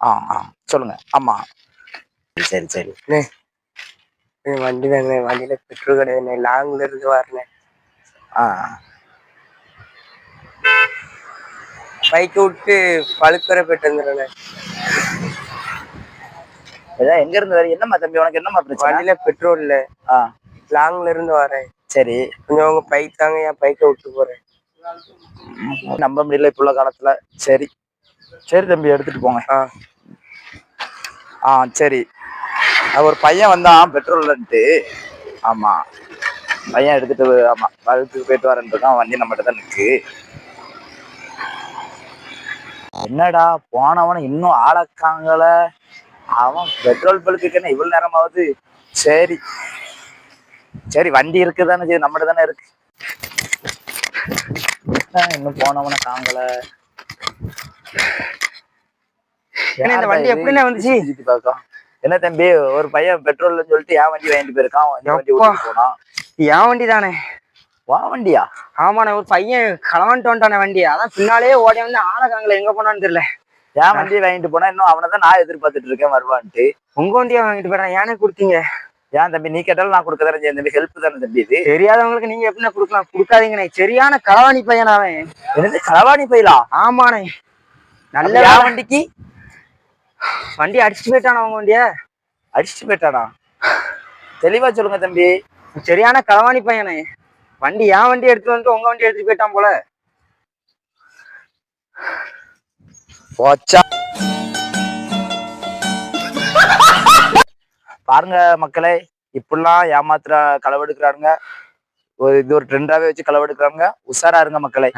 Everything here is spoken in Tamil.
ஆ ஆ. சொல்லுங்க. ஆமா சரி சரி. வண்டி தானே. வண்டியில பெட்ரோல் கிடையாதுண்ணே லாங்ல இருந்து வரேன். ஆ. பைக்கை விட்டு பழுக்கரை போயிட்டு வந்துடுறேண்ணே ஏதா எங்க இருந்து வர என்னம்மா தம்பி? உனக்கு என்னம்மா பிரச்சனை? வண்டியில பெட்ரோல் இல்ல. ஆ. லாங்ல இருந்து வரேன். சரி. கொஞ்சம் உங்க பைக் தாங்க என் பைக்கை விட்டு போறேன். நம்ப முடியல இப்போ உள்ள காலத்துல. சரி. சரி தம்பி எடுத்துட்டு போங்க. ஆ. ஆ சரி. ஒரு பையன் வந்தான் பெட்ரோல்ன்ட்டு ஆமா. பையன் எடுத்துட்டு ஆமா பழுத்துக்கு போயிட்டு வரேன் இருக்கான் வண்டி நம்மகிட்ட தான் நிற்கு என்னடா போனவன இன்னும் ஆளக்காங்கல அவன் பெட்ரோல் பழுக்குக்கு என்ன இவ்வளவு நேரமாவது சரி. சரி வண்டி இருக்குதானே சரி நம்மகிட்ட தானே இருக்கு. இன்னும் போனவன காங்கல இந்த வண்டி? எப்படிண்ணே வந்துச்சு? என்ன தம்பி ஒரு பையன் பெட்ரோல்னு சொல்லிட்டு என் வண்டி வாங்கிட்டு போயிருக்கான். வண்டி போனான். என் வண்டி தானே வா வண்டியா? ஆமாண்ணே ஒரு பையன் களவான்ட்டு வந்துட்டானே வண்டி அதான் பின்னாலேயே ஓடி வந்து ஆளக்காங்கள எங்க போனான்னு தெரியல. என் வண்டியை வாங்கிட்டு போனா இன்னும் அவனை தான் நான் எதிர்பார்த்துட்டு இருக்கேன் வருவான்ட்டு. உங்க வண்டியை வாங்கிட்டு போறேன் ஏனே கொடுத்தீங்க? ஏன் தம்பி நீ கேட்டாலும் நான் கொடுக்க செய்யணும் தம்பி. ஹெல்ப் தானே தம்பி இது. தெரியாதவங்களுக்கு நீங்க எப்படிண்ணே கொடுக்கலாம்? கொடுக்காதீங்கண்ணே. சரியான களவாணி பையன் அவன் என்னது களவாணி போயிலா? ஆமாண்ணே. நல்ல. வண்டிக்கு. வண்டி அடிச்சுட்டு போயிட்டான அவங்க வண்டிய? அடிச்சுட்டு போயிட்டானா? தெளிவா சொல்லுங்க தம்பி. சரியான களவாணி பையனே. வண்டி என் வண்டி எடுத்துட்டு வந்து உங்க வண்டி எடுத்துட்டு போயிட்டான் போல. போச்சா. பாருங்க மக்களே இப்படிலாம் ஏமாத்துற களவெடுக்கிறாங்க ஒரு இது ஒரு ட்ரெண்டாவே வச்சு களவெடுக்கிறாங்க உஷாரா இருங்க மக்களே.